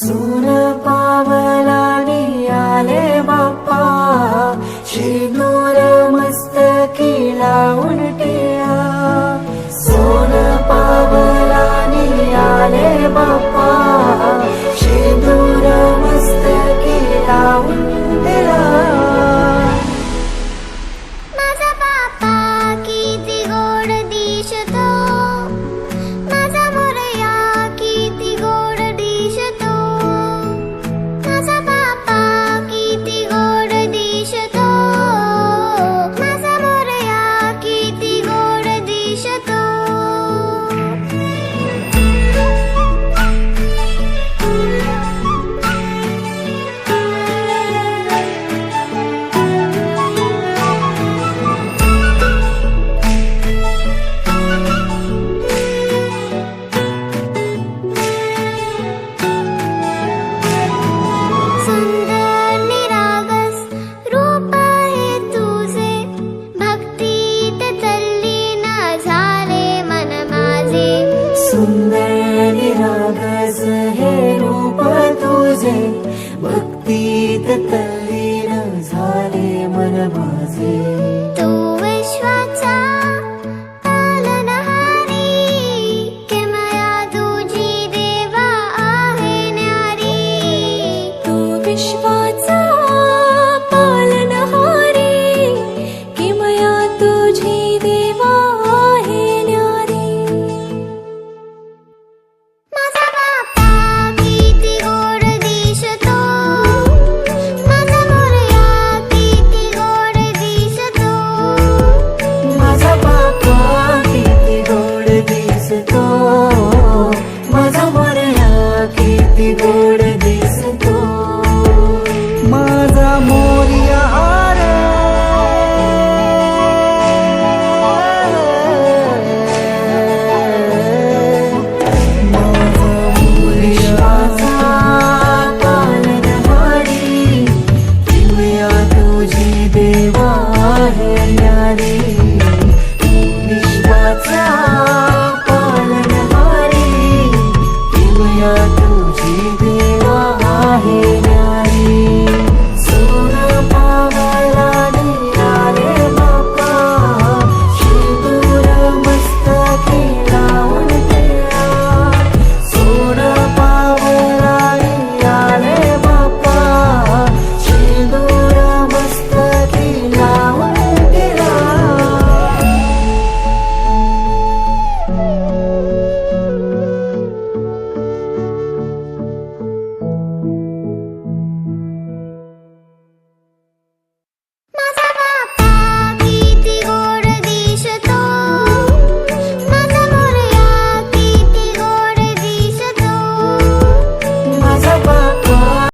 Soon लागस हे रूप तुझे. भक्तीत तल्लीन झाले मन माझे. तू विश्वाचा पालनहारी किमया तुझी देवा आहे न्यारी. तू विश्वाचा पालनहारी किमया तुझी देवा माझा मोर